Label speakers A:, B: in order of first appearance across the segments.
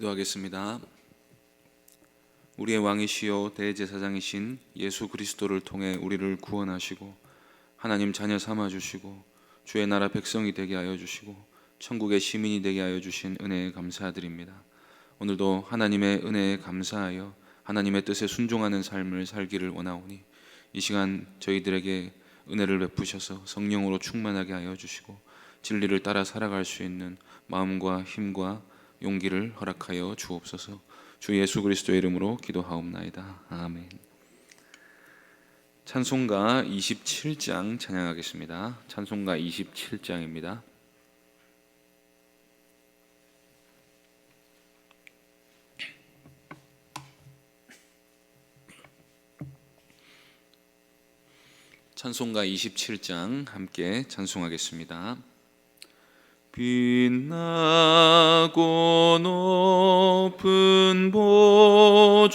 A: 기도하겠습니다. 우리의 왕이시요 대제사장이신 예수 그리스도를 통해 우리를 구원하시고 하나님 자녀 삼아 주시고 주의 나라 백성이 되게 하여 주시고 천국의 시민이 되게 하여 주신 은혜에 감사드립니다. 오늘도 하나님의 은혜에 감사하여 하나님의 뜻에 순종하는 삶을 살기를 원하오니 이 시간 저희들에게 은혜를 베푸셔서 성령으로 충만하게 하여 주시고 진리를 따라 살아갈 수 있는 마음과 힘과 용기를 허락하여 주옵소서. 주 예수 그리스도의 이름으로 기도하옵나이다. 아멘. 찬송가 27장 찬양하겠습니다. 찬송가 27장입니다. 찬송가 27장 함께 찬송하겠습니다. 빛나고 높은 보좌와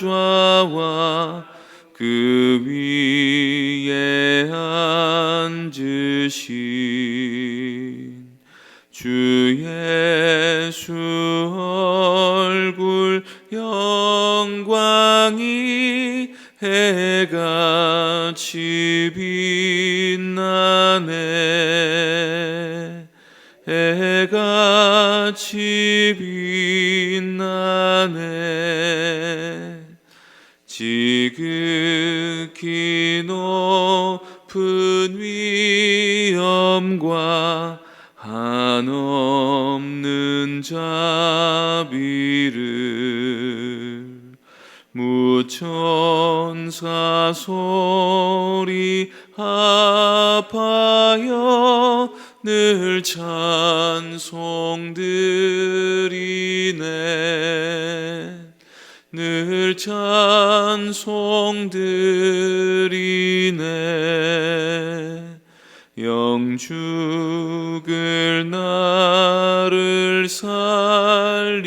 A: 그 위에 앉으신 주 같이 빛나네. 지극히 높은 위엄과 한없는 자비를 무천사 소리 합하여 늘 찬송드리네. 늘 찬송드리네. 영죽을 나를 살리려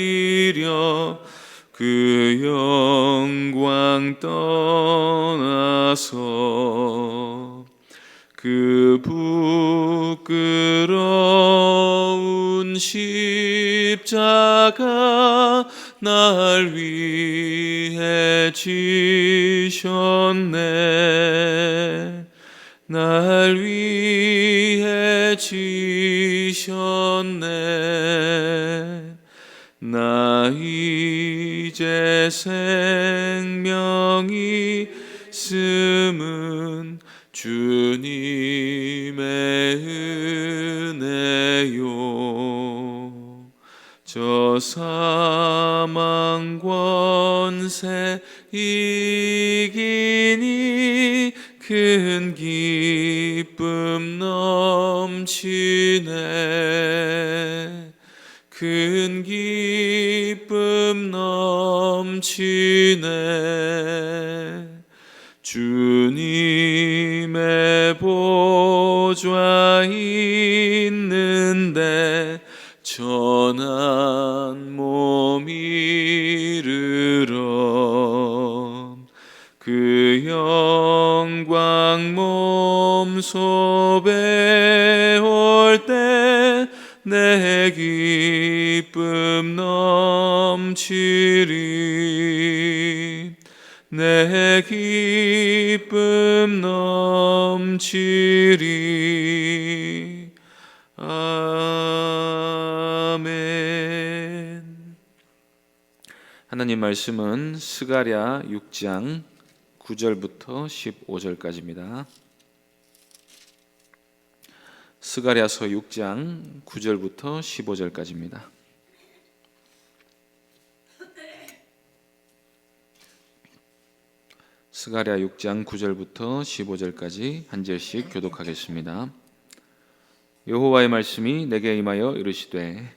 A: 그 영광 떠나서 그 부끄러운 십자가 날 위해 지셨네. 날 위해 지셨네. 나 이제 생명이 있음은 주님의 은혜요 저 사망 권세 이기니 큰 기쁨 넘치네. 큰 기쁨 넘치네. 주님 의 보좌 있는데 전한 몸 이르러 그 영광 몸소에 올 때 내 기쁨 넘치리 내 기쁨 넘치리 아멘 하나님 말씀은 스가랴 6장 9절부터 15절까지입니다. 스가랴서 6장 9절부터 15절까지입니다. 스가랴 6장 9절부터 15절까지 한 절씩 교독하겠습니다. 여호와의 말씀이 내게 임하여 이르시되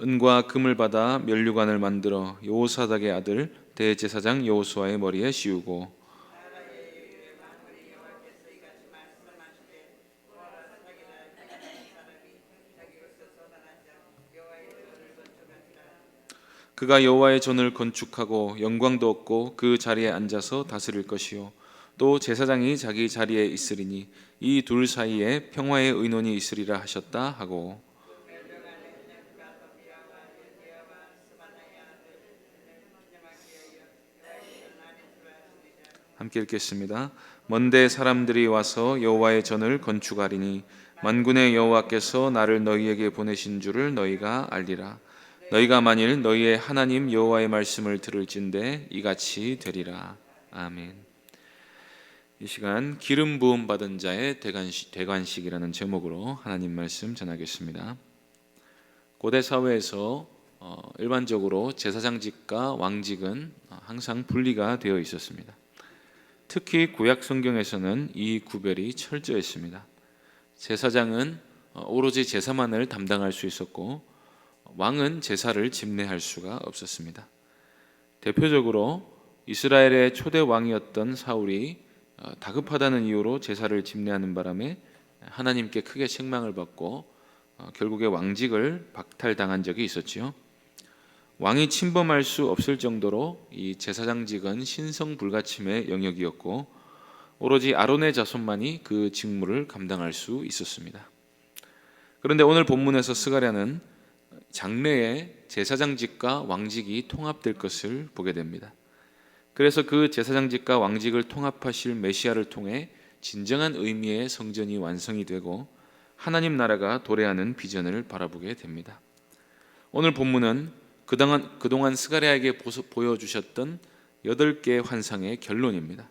A: 은과 금을 받아 면류관을 만들어 여호사닥의 아들 대제사장 여호수아의 머리에 씌우고 그가 여호와의 전을 건축하고 영광도 얻고 그 자리에 앉아서 다스릴 것이요 또 제사장이 자기 자리에 있으리니 이 둘 사이에 평화의 의논이 있으리라 하셨다 하고 함께 읽겠습니다. 먼데 사람들이 와서 여호와의 전을 건축하리니 만군의 여호와께서 나를 너희에게 보내신 줄을 너희가 알리라. 너희가 만일 너희의 하나님 여호와의 말씀을 들을진대 이같이 되리라. 아멘. 이 시간 기름 부음 받은 자의 대관식, 대관식이라는 제목으로 하나님 말씀 전하겠습니다. 고대 사회에서 어, 일반적으로 제사장직과 왕직은 어, 항상 분리가 되어 있었습니다. 특히 구약 성경에서는 이 구별이 철저했습니다. 제사장은 어, 오로지 제사만을 담당할 수 있었고 왕은 제사를 집례할 수가 없었습니다. 대표적으로 이스라엘의 초대 왕이었던 사울이 어, 다급하다는 이유로 제사를 집례하는 바람에 하나님께 크게 책망을 받고 어, 결국에 왕직을 박탈당한 적이 있었지요. 왕이 침범할 수 없을 정도로 이 제사장직은 신성 불가침의 영역이었고 오로지 아론의 자손만이 그 직무를 감당할 수 있었습니다. 그런데 오늘 본문에서 스가랴는 장래에 제사장직과 왕직이 통합될 것을 보게 됩니다. 그래서 그 제사장직과 왕직을 통합하실 메시아를 통해 진정한 의미의 성전이 완성이 되고 하나님 나라가 도래하는 비전을 바라보게 됩니다. 오늘 본문은 그동안, 그동안 스가랴에게 보여주셨던 여덟 개의 환상의 결론입니다.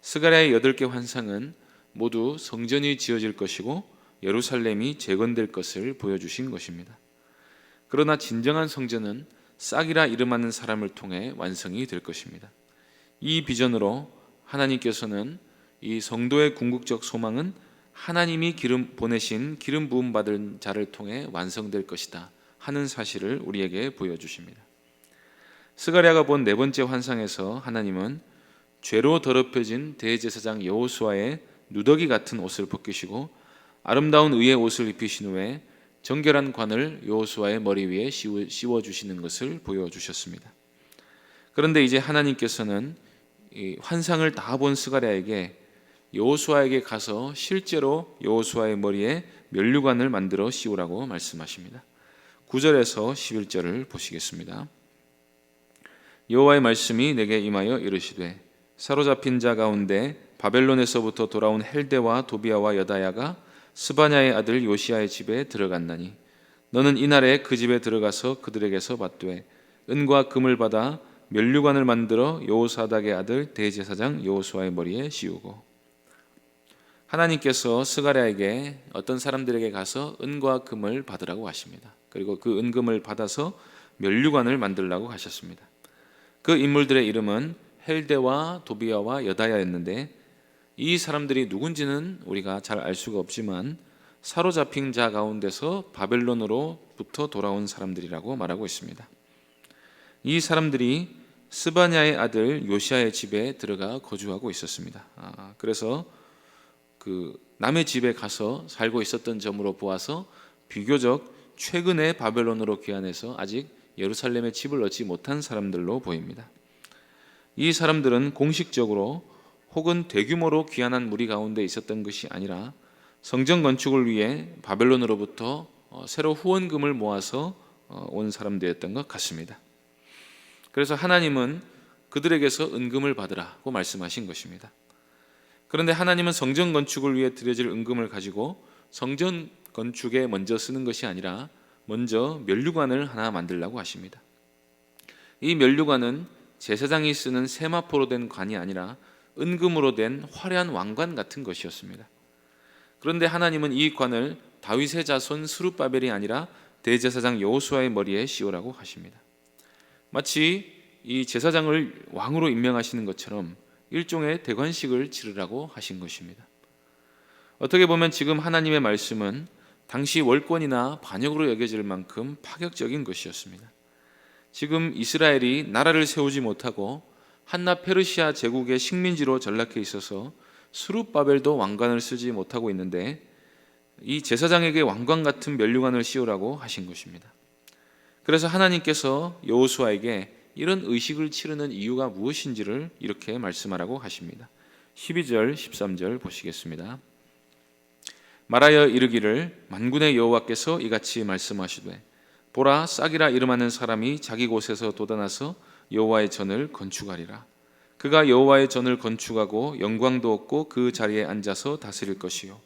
A: 스가랴의 여덟 개 환상은 모두 성전이 지어질 것이고 예루살렘이 재건될 것을 보여주신 것입니다. 그러나 진정한 성전은 싹이라 이름하는 사람을 통해 완성이 될 것입니다. 이 비전으로 하나님께서는 이 성도의 궁극적 소망은 하나님이 기름 보내신 기름 부음 받은 자를 통해 완성될 것이다 하는 사실을 우리에게 보여주십니다. 스가랴가 본 네 번째 환상에서 하나님은 죄로 더럽혀진 대제사장 여호수아의 누더기 같은 옷을 벗기시고 아름다운 의의 옷을 입히신 후에 정결한 관을 여호수아의 머리 위에 씌워 주시는 것을 보여 주셨습니다. 그런데 이제 하나님께서는 환상을 다 본 스가랴에게 여호수아에게 가서 실제로 여호수아의 머리에 면류관을 만들어 씌우라고 말씀하십니다. 9절에서 11절을 보시겠습니다. 여호와의 말씀이 내게 임하여 이르시되 사로잡힌 자 가운데 바벨론에서부터 돌아온 헬데와 도비아와 여다야가 스바냐의 아들 요시아의 집에 들어갔나니 너는 이날에 그 집에 들어가서 그들에게서 받되 은과 금을 받아 면류관을 만들어 여호사닥의 아들 대제사장 여호수아의 머리에 씌우고 하나님께서 스가랴에게 어떤 사람들에게 가서 은과 금을 받으라고 하십니다. 그리고 그 은금을 받아서 면류관을 만들라고 하셨습니다. 그 인물들의 이름은 헬데와 도비아와 여다야였는데 이 사람들이 누군지는 우리가 잘 알 수가 없지만 사로잡힌 자 가운데서 바벨론으로부터 돌아온 사람들이라고 말하고 있습니다. 이 사람들이 스바냐의 아들 요시아의 집에 들어가 거주하고 있었습니다. 아, 그래서 그 남의 집에 가서 살고 있었던 점으로 보아서 비교적 최근에 바벨론으로 귀환해서 아직 예루살렘에 집을 얻지 못한 사람들로 보입니다. 이 사람들은 공식적으로 혹은 대규모로 귀환한 무리 가운데 있었던 것이 아니라 성전 건축을 위해 바벨론으로부터 어, 새로 후원금을 모아서 어, 온 사람들이었던 것 같습니다. 그래서 하나님은 그들에게서 은금을 받으라고 말씀하신 것입니다. 그런데 하나님은 성전 건축을 위해 드려질 은금을 가지고 성전 건축에 먼저 쓰는 것이 아니라 먼저 면류관을 하나 만들라고 하십니다. 이 면류관은 제사장이 쓰는 세마포로 된 관이 아니라 은금으로 된 화려한 왕관 같은 것이었습니다. 그런데 하나님은 이 관을 다윗의 자손 스룹바벨이 아니라 대제사장 여호수아의 머리에 씌우라고 하십니다. 마치 이 제사장을 왕으로 임명하시는 것처럼 일종의 대관식을 치르라고 하신 것입니다. 어떻게 보면 지금 하나님의 말씀은 당시 월권이나 반역으로 여겨질 만큼 파격적인 것이었습니다. 지금 이스라엘이 나라를 세우지 못하고 한나 페르시아 제국의 식민지로 전락해 있어서 수룹바벨도 왕관을 쓰지 못하고 있는데 이 제사장에게 왕관 같은 면류관을 씌우라고 하신 것입니다. 그래서 하나님께서 여호수아에게 이런 의식을 치르는 이유가 무엇인지를 이렇게 말씀하라고 하십니다. 12절, 13절 보시겠습니다. 말하여 이르기를 만군의 여호와께서 이같이 말씀하시되 보라 싹이라 이름하는 사람이 자기 곳에서 돋아나서 여호와의 전을 건축하리라. 그가 여호와의 전을 건축하고 영광도 얻고 그 자리에 앉아서 다스릴 것이요.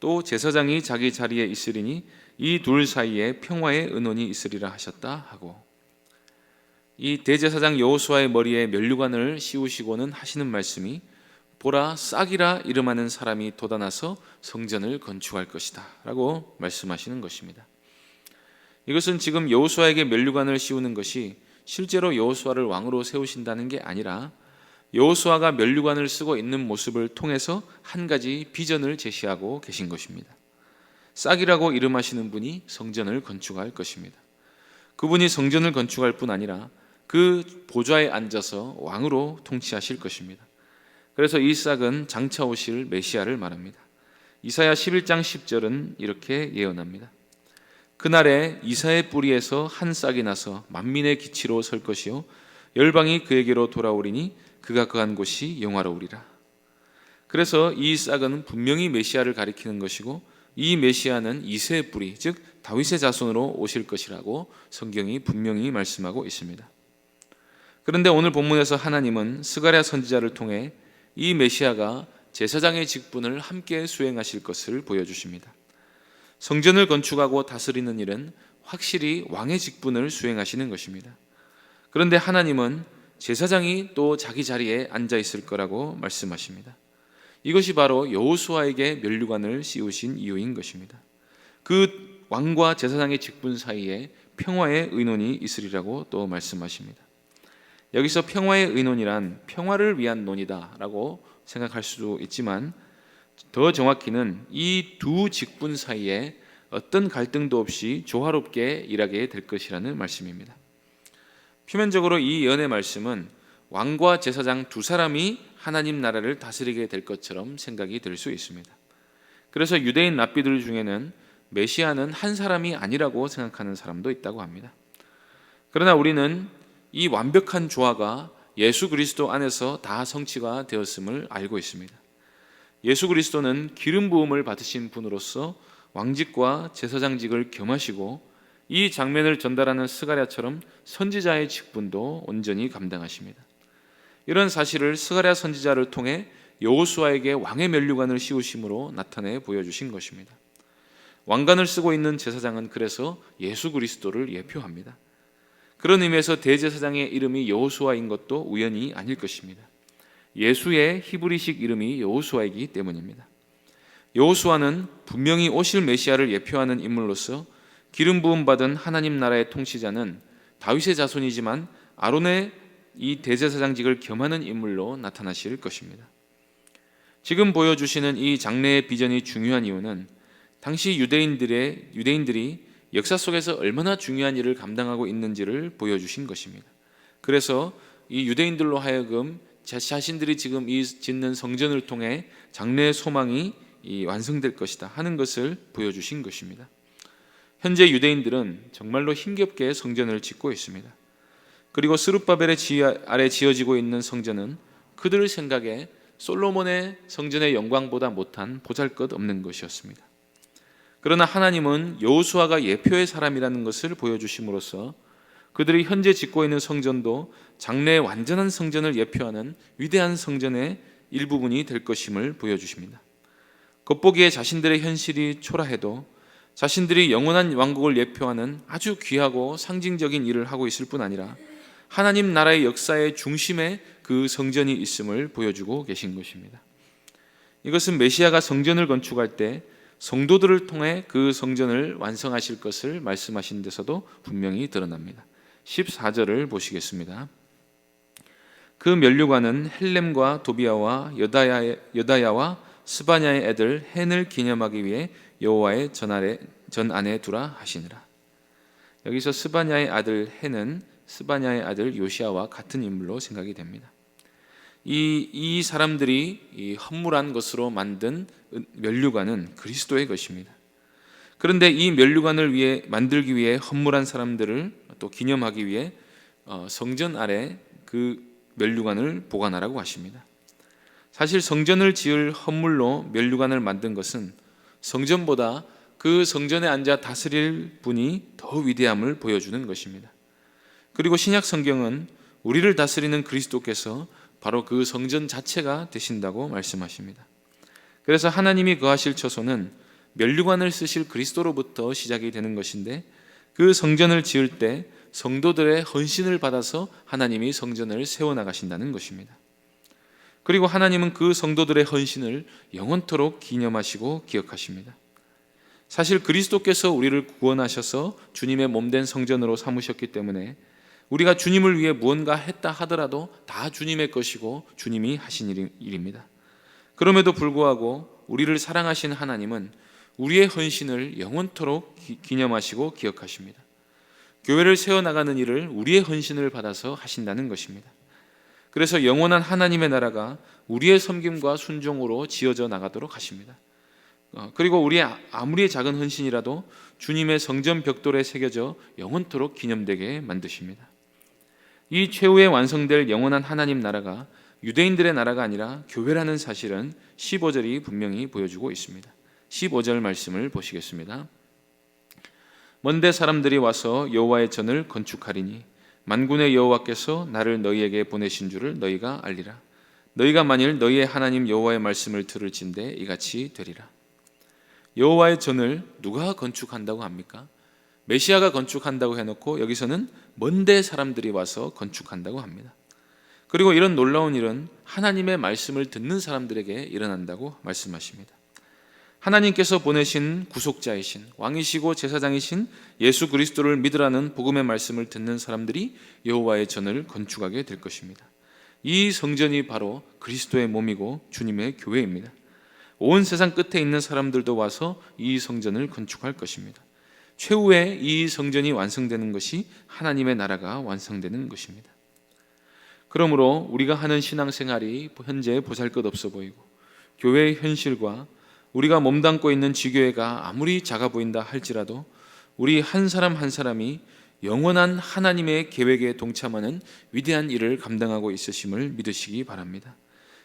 A: 또 제사장이 자기 자리에 있으리니 이 둘 사이에 평화의 은원이 있으리라 하셨다 하고. 이 대제사장 여호수아의 머리에 면류관을 씌우시고는 하시는 말씀이 보라 싹이라 이름하는 사람이 돋아나서 성전을 건축할 것이다라고 말씀하시는 것입니다. 이것은 지금 여호수아에게 면류관을 씌우는 것이 실제로 여호수아를 왕으로 세우신다는 게 아니라 여호수아가 면류관을 쓰고 있는 모습을 통해서 한 가지 비전을 제시하고 계신 것입니다. 싹이라고 이름하시는 분이 성전을 건축할 것입니다. 그분이 성전을 건축할 뿐 아니라 그 보좌에 앉아서 왕으로 통치하실 것입니다. 그래서 이 싹은 장차 오실 메시아를 말합니다. 이사야 11장 10절은 이렇게 예언합니다. 그날에 이사의 뿌리에서 한 싹이 나서 만민의 기치로 설 것이요 열방이 그에게로 돌아오리니 그가 거한 곳이 영화로우리라. 그래서 이 싹은 분명히 메시아를 가리키는 것이고 이 메시아는 이세의 뿌리 즉 다윗의 자손으로 오실 것이라고 성경이 분명히 말씀하고 있습니다. 그런데 오늘 본문에서 하나님은 스가랴 선지자를 통해 이 메시아가 제사장의 직분을 함께 수행하실 것을 보여주십니다. 성전을 건축하고 다스리는 일은 확실히 왕의 직분을 수행하시는 것입니다. 그런데 하나님은 제사장이 또 자기 자리에 앉아 있을 거라고 말씀하십니다. 이것이 바로 여호수아에게 면류관을 씌우신 이유인 것입니다. 그 왕과 제사장의 직분 사이에 평화의 의논이 있으리라고 또 말씀하십니다. 여기서 평화의 의논이란 평화를 위한 논이다라고 생각할 수도 있지만 더 정확히는 이 두 직분 사이에 어떤 갈등도 없이 조화롭게 일하게 될 것이라는 말씀입니다. 표면적으로 이 예언의 말씀은 왕과 제사장 두 사람이 하나님 나라를 다스리게 될 것처럼 생각이 될수 있습니다. 그래서 유대인 랍비들 중에는 메시아는 한 사람이 아니라고 생각하는 사람도 있다고 합니다. 그러나 우리는 이 완벽한 조화가 예수 그리스도 안에서 다 성취가 되었음을 알고 있습니다. 예수 그리스도는 기름 부음을 받으신 분으로서 왕직과 제사장직을 겸하시고 이 장면을 전달하는 스가랴처럼 선지자의 직분도 온전히 감당하십니다. 이런 사실을 스가랴 선지자를 통해 여호수아에게 왕의 면류관을 씌우심으로 나타내 보여주신 것입니다. 왕관을 쓰고 있는 제사장은 그래서 예수 그리스도를 예표합니다. 그런 의미에서 대제사장의 이름이 여호수아인 것도 우연이 아닐 것입니다. 예수의 히브리식 이름이 여호수아이기 때문입니다. 여호수아는 분명히 오실 메시아를 예표하는 인물로서 기름 부음 받은 하나님 나라의 통치자는 다윗의 자손이지만 아론의 이 대제사장직을 겸하는 인물로 나타나실 것입니다. 지금 보여주시는 이 장래의 비전이 중요한 이유는 당시 유대인들의 유대인들이 역사 속에서 얼마나 중요한 일을 감당하고 있는지를 보여주신 것입니다. 그래서 이 유대인들로 하여금 자신들이 지금 이 짓는 성전을 통해 장래의 소망이 완성될 것이다 하는 것을 보여주신 것입니다. 현재 유대인들은 정말로 힘겹게 성전을 짓고 있습니다. 그리고 스룹바벨의 아래 지어지고 있는 성전은 그들 생각에 솔로몬의 성전의 영광보다 못한 보잘것없는 것이었습니다. 그러나 하나님은 여호수아가 예표의 사람이라는 것을 보여주심으로써 그들이 현재 짓고 있는 성전도 장래의 완전한 성전을 예표하는 위대한 성전의 일부분이 될 것임을 보여주십니다. 겉보기에 자신들의 현실이 초라해도 자신들이 영원한 왕국을 예표하는 아주 귀하고 상징적인 일을 하고 있을 뿐 아니라 하나님 나라의 역사의 중심에 그 성전이 있음을 보여주고 계신 것입니다. 이것은 메시아가 성전을 건축할 때 성도들을 통해 그 성전을 완성하실 것을 말씀하신 데서도 분명히 드러납니다. 14절을 보시겠습니다. 그 면류관은 헬렘과 도비아와 여다야, 여다야와 스바냐의 애들 헨을 기념하기 위해 여호와의 전 아래 전 안에 두라 하시니라. 여기서 스바냐의 아들 헨은 스바냐의 아들 요시아와 같은 인물로 생각이 됩니다. 이, 이 사람들이 이 헌물한 것으로 만든 면류관은 그리스도의 것입니다. 그런데 이 면류관을 위해 만들기 위해 헌물한 사람들을 또 기념하기 위해 어, 성전 아래 그 멸류관을 보관하라고 하십니다. 사실 성전을 지을 헌물로 멸류관을 만든 것은 성전보다 그 성전에 앉아 다스릴 분이 더 위대함을 보여주는 것입니다. 그리고 신약 성경은 우리를 다스리는 그리스도께서 바로 그 성전 자체가 되신다고 말씀하십니다. 그래서 하나님이 거하실 처소는 멸류관을 쓰실 그리스도로부터 시작이 되는 것인데 그 성전을 지을 때 성도들의 헌신을 받아서 하나님이 성전을 세워 나가신다는 것입니다. 그리고 하나님은 그 성도들의 헌신을 영원토록 기념하시고 기억하십니다. 사실 그리스도께서 우리를 구원하셔서 주님의 몸된 성전으로 삼으셨기 때문에 우리가 주님을 위해 무언가 했다 하더라도 다 주님의 것이고 주님이 하신 일- 일입니다. 그럼에도 불구하고 우리를 사랑하신 하나님은 우리의 헌신을 영원토록 기- 기념하시고 기억하십니다. 교회를 세워 나가는 일을 우리의 헌신을 받아서 하신다는 것입니다. 그래서 영원한 하나님의 나라가 우리의 섬김과 순종으로 지어져 나가도록 하십니다. 어, 그리고 우리의 아- 아무리 작은 헌신이라도 주님의 성전 벽돌에 새겨져 영원토록 기념되게 만드십니다. 이 최후에 완성될 영원한 하나님 나라가 유대인들의 나라가 아니라 교회라는 사실은 15절이 분명히 보여주고 있습니다. 15절 말씀을 보시겠습니다. 먼데 사람들이 와서 여호와의 전을 건축하리니 만군의 여호와께서 나를 너희에게 보내신 줄을 너희가 알리라. 너희가 만일 너희의 하나님 여호와의 말씀을 들을진대 이같이 되리라. 여호와의 전을 누가 건축한다고 합니까? 메시아가 건축한다고 해놓고 여기서는 먼데 사람들이 와서 건축한다고 합니다. 그리고 이런 놀라운 일은 하나님의 말씀을 듣는 사람들에게 일어난다고 말씀하십니다. 하나님께서 보내신 구속자이신 왕이시고 제사장이신 예수 그리스도를 믿으라는 복음의 말씀을 듣는 사람들이 여호와의 전을 건축하게 될 것입니다. 이 성전이 바로 그리스도의 몸이고 주님의 교회입니다. 온 세상 끝에 있는 사람들도 와서 이 성전을 건축할 것입니다. 최후에 이 성전이 완성되는 것이 하나님의 나라가 완성되는 것입니다. 그러므로 우리가 하는 신앙생활이 현재 보잘것없어 보이고 교회의 현실과 우리가 몸담고 있는 지교회가 아무리 작아 보인다 할지라도 우리 한 사람 한 사람이 영원한 하나님의 계획에 동참하는 위대한 일을 감당하고 있으심을 믿으시기 바랍니다.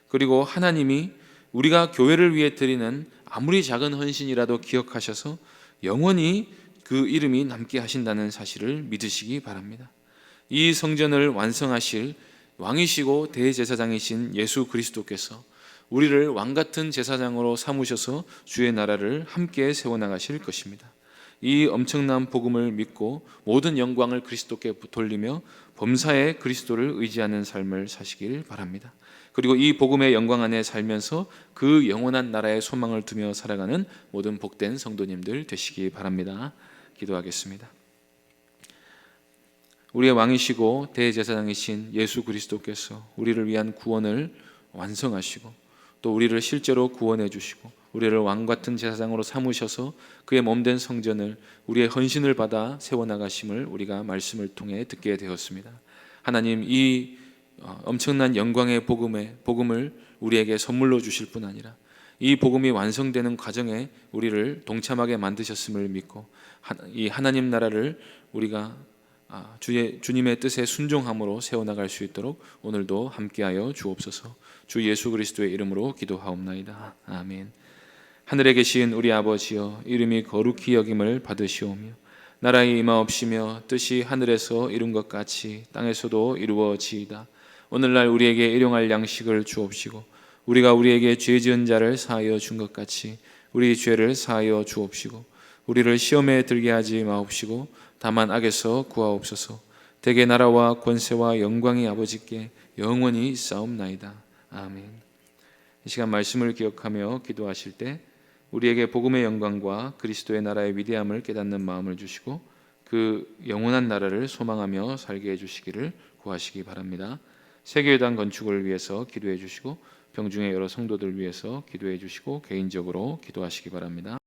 A: 그리고 하나님이 우리가 교회를 위해 드리는 아무리 작은 헌신이라도 기억하셔서 영원히 그 이름이 남게 하신다는 사실을 믿으시기 바랍니다. 이 성전을 완성하실 왕이시고 대제사장이신 예수 그리스도께서 우리를 왕 같은 제사장으로 삼으셔서 주의 나라를 함께 세워 나가실 것입니다. 이 엄청난 복음을 믿고 모든 영광을 그리스도께 돌리며 범사에 그리스도를 의지하는 삶을 사시길 바랍니다. 그리고 이 복음의 영광 안에 살면서 그 영원한 나라의 소망을 두며 살아가는 모든 복된 성도님들 되시기 바랍니다. 기도하겠습니다. 우리의 왕이시고 대제사장이신 예수 그리스도께서 우리를 위한 구원을 완성하시고 또 우리를 실제로 구원해 주시고 우리를 왕 같은 제사장으로 삼으셔서 그의 몸된 성전을 우리의 헌신을 받아 세워 나가심을 우리가 말씀을 통해 듣게 되었습니다. 하나님 이 어, 엄청난 영광의 복음의 복음을 우리에게 선물로 주실 뿐 아니라 이 복음이 완성되는 과정에 우리를 동참하게 만드셨음을 믿고 하- 이 하나님 나라를 우리가 아, 주의 주님의 뜻에 순종함으로 세워 나갈 수 있도록 오늘도 함께하여 주옵소서. 주 예수 그리스도의 이름으로 기도하옵나이다. 아멘. 하늘에 계신 우리 아버지여 이름이 거룩히 여김을 받으시오며 나라의 임하옵시며 뜻이 하늘에서 이룬 것 같이 땅에서도 이루어지이다. 오늘날 우리에게 일용할 양식을 주옵시고 우리가 우리에게 죄 지은 자를 사하여 준 것 같이 우리 죄를 사하여 주옵시고 우리를 시험에 들게 하지 마옵시고 다만 악에서 구하옵소서. 대개 나라와 권세와 영광이 아버지께 영원히 싸움나이다. 아멘. 이 시간 말씀을 기억하며 기도하실 때 우리에게 복음의 영광과 그리스도의 나라의 위대함을 깨닫는 마음을 주시고 그 영원한 나라를 소망하며 살게 해 주시기를 구하시기 바랍니다. 세계회당 건축을 위해서 기도해 주시고 병중의 여러 성도들 위해서 기도해 주시고 개인적으로 기도하시기 바랍니다.